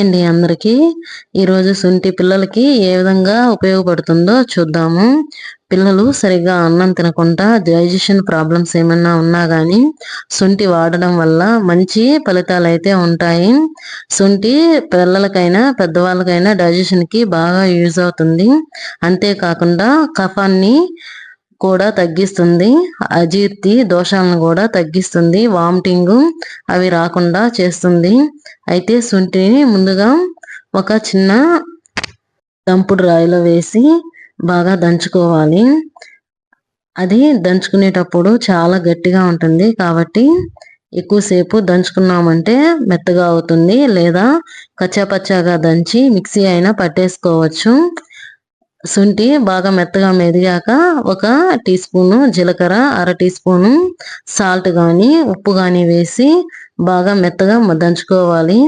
అండి అందరికీ. ఈరోజు శుంఠి పిల్లలకి ఏ విధంగా ఉపయోగపడుతుందో చూద్దాము. పిల్లలు సరిగ్గా అన్నం తినకుండా డైజెషన్ ప్రాబ్లమ్స్ ఏమన్నా ఉన్నా కానీ శుంఠి వాడడం వల్ల మంచి ఫలితాలు అయితే ఉంటాయి. శుంఠి పిల్లలకైనా పెద్దవాళ్ళకైనా డైజెషన్కి బాగా యూజ్ అవుతుంది. అంతేకాకుండా కఫాన్ని కూడా తగ్గిస్తుంది. అజీర్తి దోషాలను కూడా తగ్గిస్తుంది. వామిటింగ్ అవి రాకుండా చేస్తుంది. అయితే శుంఠిని ముందుగా ఒక చిన్న దంపుడు రాయిలో వేసి బాగా దంచుకోవాలి. అది దంచుకునేటప్పుడు చాలా గట్టిగా ఉంటుంది కాబట్టి ఎక్కువసేపు దంచుకున్నామంటే మెత్తగా అవుతుంది లేదా కచ్చాపచ్చాగా దంచి మిక్సీ అయినా పట్టేసుకోవచ్చు. శుంఠి బాగా మెత్తగా మెదిగాక ఒక టీ స్పూను జీలకర్ర అర టీ స్పూను సాల్ట్ కానీ ఉప్పు కానీ వేసి బాగా మెత్తగా దంచుకోవాలి.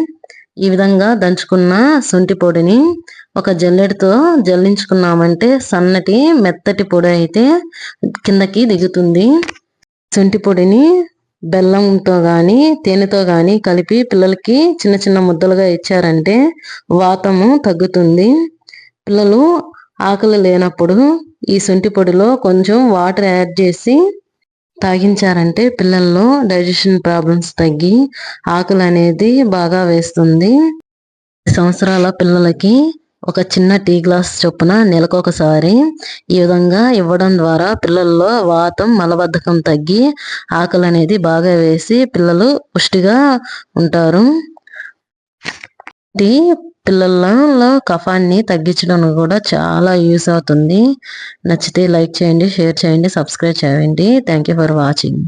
ఈ విధంగా దంచుకున్న శుంఠి పొడిని ఒక జల్లెడతో జల్లించుకున్నామంటే సన్నటి మెత్తటి పొడి అయితే కిందకి దిగుతుంది. శుంఠి పొడిని బెల్లంతో కానీ తేనెతో కానీ కలిపి పిల్లలకి చిన్న చిన్న ముద్దలుగా ఇచ్చారంటే వాతము తగ్గుతుంది. పిల్లలు ఆకలి లేనప్పుడు ఈ శుంఠి పొడిలో కొంచెం వాటర్ యాడ్ చేసి తాగించారంటే పిల్లల్లో డైజెషన్ ప్రాబ్లమ్స్ తగ్గి ఆకలి అనేది బాగా వేస్తుంది. సంవత్సరాల పిల్లలకి ఒక చిన్న టీ గ్లాస్ చొప్పున నెలకొకసారి ఈ విధంగా ఇవ్వడం ద్వారా పిల్లల్లో వాతం మలబద్ధకం తగ్గి ఆకలి అనేది బాగా వేసి పిల్లలు పుష్టిగా ఉంటారు. ఇది పిల్లలలో కఫాన్ని తగ్గించడం కూడా చాలా యూస్ అవుతుంది. నచ్చితే లైక్ చేయండి షేర్ చేయండి సబ్స్క్రైబ్ చేయండి. Thank you for watching